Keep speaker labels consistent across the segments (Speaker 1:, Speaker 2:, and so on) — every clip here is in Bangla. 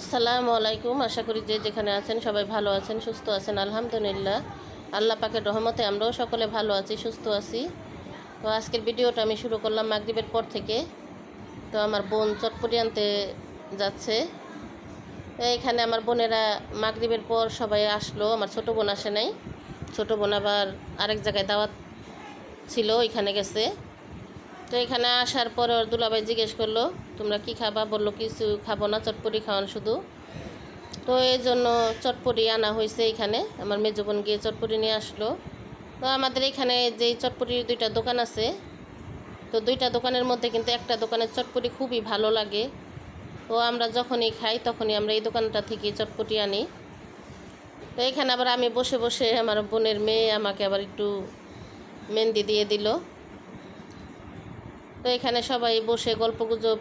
Speaker 1: আসসালামু আলাইকুম। আশা করি যে যেখানে আছেন সবাই ভালো আছেন, সুস্থ আছেন, আলহামদুলিল্লাহ। আল্লাহ পাকের রহমতে আমরাও সকলে ভালো আছি, সুস্থ আছি। তো আজকের ভিডিওটা আমি শুরু করলাম মাগরিবের পর থেকে। তো আমার বোন চটপটি আনতে যাচ্ছে। এখানে আমার বোনেরা মাগরিবের পর সবাই আসলো, আমার ছোট বোন আসে নাই। ছোট বোন আবার আরেক জায়গায় দাওয়াত ছিল, ওইখানে গেছে। তো এখানে আসার পরে ওর দুলাভাই জিজ্ঞেস করল, তোমরা কি খাবা? বলল, কিছু খাব না, চটপটি খাওয়ান শুধু। তো এই জন্য চটপটি আনা হয়েছে এখানে। আমার মেজো বোন গিয়ে চটপটি নিয়ে আসলো। তো আমাদের এখানে যেই চটপটির দুইটা দোকান আছে, তো দুইটা দোকানের মধ্যে কিন্তু একটা দোকানের চটপটি খুবই ভালো লাগে। তো আমরা যখনই খাই, তখনই আমরা এই দোকানটা থেকে চটপটি আনি। তো এখানে আবার আমি বসে বসে আমার বোনের মেয়ে আমাকে আবার একটু মেহেন্দি দিয়ে দিল। তো এখানে সবাই বসে গল্প গুজব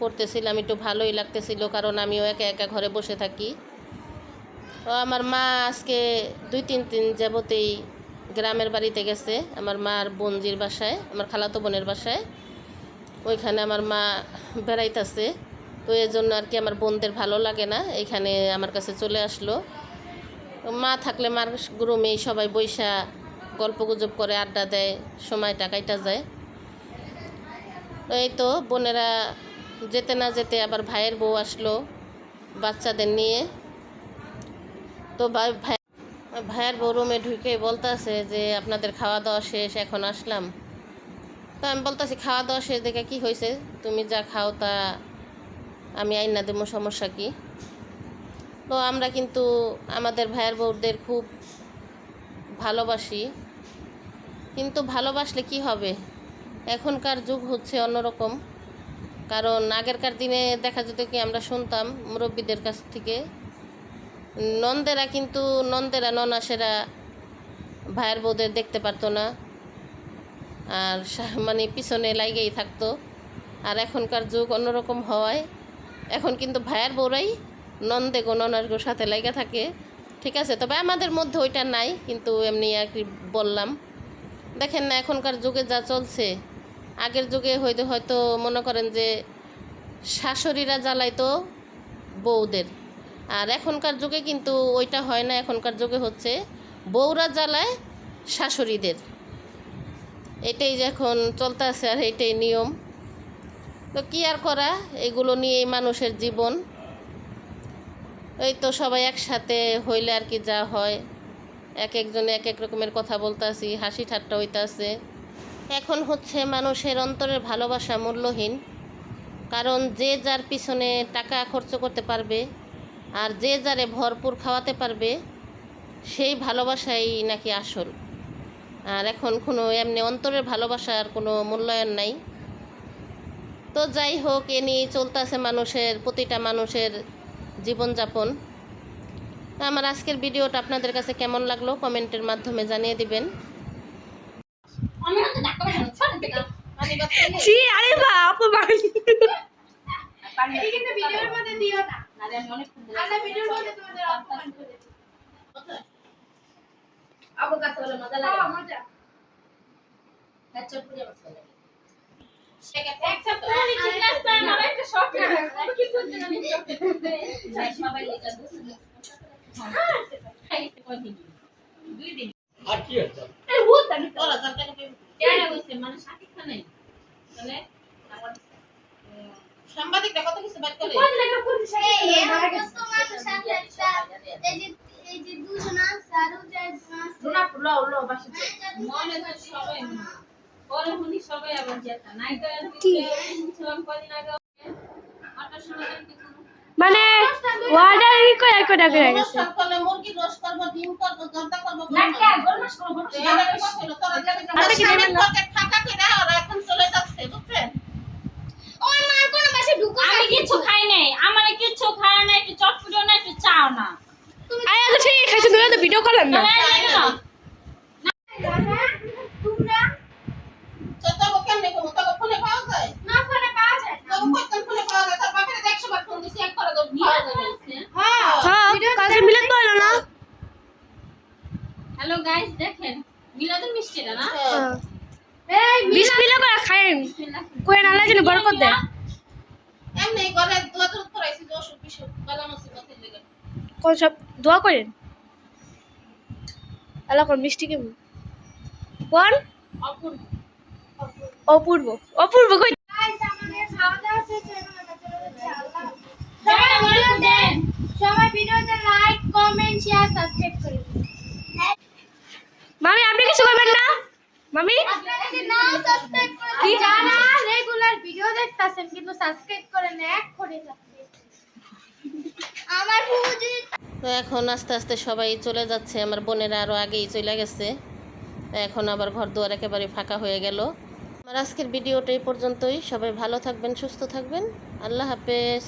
Speaker 1: করতেছিলাম, একটু ভালোই লাগতেছিল কারণ আমিও একা একা ঘরে বসে থাকি। তো আমার মা আজকে দুই তিন দিন যাবতেই গ্রামের বাড়িতে গেছে, আমার মার বোনজির বাসায়, আমার খালাতো বোনের বাসায়। ওইখানে আমার মা বেড়াইতেছে, তো এই জন্য আর কি আমার বোনদের ভালো লাগে না, এখানে আমার কাছে চলে আসলো। মা থাকলে মার গ্রুমেই সবাই বৈশা গল্প গুজব করে, আড্ডা দেয়, সময়টা কাইটা যায়। এই তো বোনেরা যেতে না যেতে আবার ভাইয়ের বউ আসলো বাচ্চাদের নিয়ে। তো ভাই ভাইয়ের বউ রুমে ঢুকে বলতেছে যে আপনাদের খাওয়া দাওয়া শেষ, এখন আসলাম। তো আমি বলতেছি, খাওয়া দাওয়া শেষ, দেখে কি হয়েছে তুমি যা খাও তা আমি আইন না দেবো, সমস্যা কি? তো আমরা কিন্তু আমাদের ভাইয়ের বউদের খুব ভালোবাসি। কিন্তু ভালোবাসলে কি হবে? এখনকার যুগ হচ্ছে অন্যরকম। কারণ আগেরকার দিনে দেখা যেত কি আমরা শুনতাম মুরব্বীদের কাছ থেকে, নন্দেরা কিন্তু নন্দেরা, ননাসেরা ভাইয়ের বউদের দেখতে পারতো না। আর মানে পিছনে লাইগেই থাকতো। আর এখনকার যুগ অন্যরকম হওয়ায় এখন কিন্তু ভাইয়ের বউরাই নন্দে গো, ননার গো সাথে লাইগা থাকে। ঠিক আছে, তবে আমাদের মধ্যে ওইটা নাই, কিন্তু এমনি আর কি বললাম। দেখেন না, এখনকার যুগে যা চলছে আগের যুগে হয়তো হয়তো মনে করেন যে শাশুড়িরা জ্বালাইতো বউদের। আর এখনকার যুগে কিন্তু ওইটা হয় না, এখনকার যুগে হচ্ছে বউরা জ্বালায় শাশুড়িদের। এটাই যে এখন চলতে আছে আর এইটাই নিয়ম। তো কী আর করা, এগুলো নিয়েই মানুষের জীবন। এই তো সবাই একসাথে হইলে আর কি যা হয়। এক একজনে এক এক রকমের কথা বলতে আসি হাসি ঠাট্টা হইতে আছে এখন হচ্ছে মানুষের অন্তরের ভালোবাসা মূল্যহীন। কারণ যে যার পিছনে টাকা খরচ করতে পারবে আর যে যারে ভরপুর খাওয়াতে পারবে, সেই ভালোবাসাই নাকি আসল। আর এখন কোনো এমনি অন্তরের ভালোবাসার কোনো মূল্যায়ন নাই। তো যাই হোক, এ নিয়েই চলতেছে মানুষের, প্রতিটা মানুষের জীবনযাপন। আমার আজকের ভিডিওটা আপনাদের কাছে কেমন লাগল কমেন্টের মাধ্যমে জানিয়ে দিবেন।
Speaker 2: ছি আরে বাপ বাড়ি
Speaker 3: কিন্তু ভিডিওর মধ্যে দিও না। আরে ভিডিওর মধ্যে তোমাদের অপমান করে
Speaker 4: আবু কাছে বলে মজা লাগে।
Speaker 3: মজা।
Speaker 4: না। চটপুরে মজা লাগে
Speaker 5: আর কি হচ্ছে?
Speaker 3: তো
Speaker 1: ওরা যার টাকা পেয়ে-
Speaker 4: কেন হইছে মানে সাথে খানে তাহলে
Speaker 1: সাংবাদিকরা কত কিছু বাদ করে
Speaker 3: কোন লেখা কোন সাথে
Speaker 6: এই তো মানুষ আছে এই যে এই যে দুজন আছে আরও চারজন আছে
Speaker 3: রুনা লো লো বাসা
Speaker 4: মনে হয় সবাই পরে হুনি সবাই আবার যেতা নাই তো ছিলাম কদিন আগে। আটার সময় কিছু
Speaker 2: মানে ওয়ার্ডার ই করে করে করে গেছে
Speaker 1: মুরগি রস করব ডিম করব জর্দা করব
Speaker 3: না কি
Speaker 1: কে।
Speaker 3: গরমাস করব
Speaker 1: কি
Speaker 2: আচ্ছা, কি
Speaker 1: ফাঁকা ওরা এখন চলে যাচ্ছে, বুঝছেন?
Speaker 6: ওই মার কোন পাশে ঢুকো
Speaker 4: আমি কিছু খাই নাই আমার কিছু খাওয়া নাই একটু চটপটো না একটু চাও না
Speaker 2: আরে তো ঠিক খাইছো তুমি তো ভিডিও করলাম না
Speaker 4: তবে এই গেল।
Speaker 6: তোমরা
Speaker 1: তো তবু কেমনে করব? তবু ফোনে পাওয়া যায়?
Speaker 3: না ফোনে পাওয়া যায় না
Speaker 1: তবু কতক্ষণ ফোনে পাওয়া যায়? তোর বাপেরে তো 100 বার ফোন দিছি, এক করে তো পাওয়া যাবে।
Speaker 3: হ্যাঁ
Speaker 2: হ্যাঁ কাছে মিলাত পারল না
Speaker 4: হ্যালো গাইস দেখেন মিলাদুল মিষ্টিটা না
Speaker 2: হ্যাঁ।
Speaker 3: এই
Speaker 2: বিসমিল্লাহ করে খাইন। কোয়েন আল্লাহ যেন বরকত দেয়।
Speaker 1: এমনি করাইছি বালা মুসিবতের লেগে
Speaker 2: কোন সব দোয়া করেন? আল্লাহ কোন মিষ্টি কেমন কোন?
Speaker 1: অপূর্ব।
Speaker 2: অপূর্ব। অপূর্ব কই?
Speaker 3: হয়ে সবাই ভিডিওতে লাইক কমেন্ট শেয়ার সাবস্ক্রাইব করে দিন
Speaker 2: মামি আপনি কিছু করবেন না মামি
Speaker 3: আপনারা যদি নাও সাবস্ক্রাইব করে দিন যারা রেগুলার ভিডিও দেখতাছেন, কিন্তু সাবস্ক্রাইব করেন এক করে আমার
Speaker 1: তো এখন আস্তে আস্তে সবাই চলে যাচ্ছে, আমার বোনেরা আরও আগেই চলে গেছে। এখন আবার ঘর দুয়ার একেবারে ফাঁকা হয়ে গেল। আমার আজকের ভিডিওটা এই পর্যন্তই। সবাই ভালো থাকবেন, সুস্থ থাকবেন। আল্লাহ হাফেজ।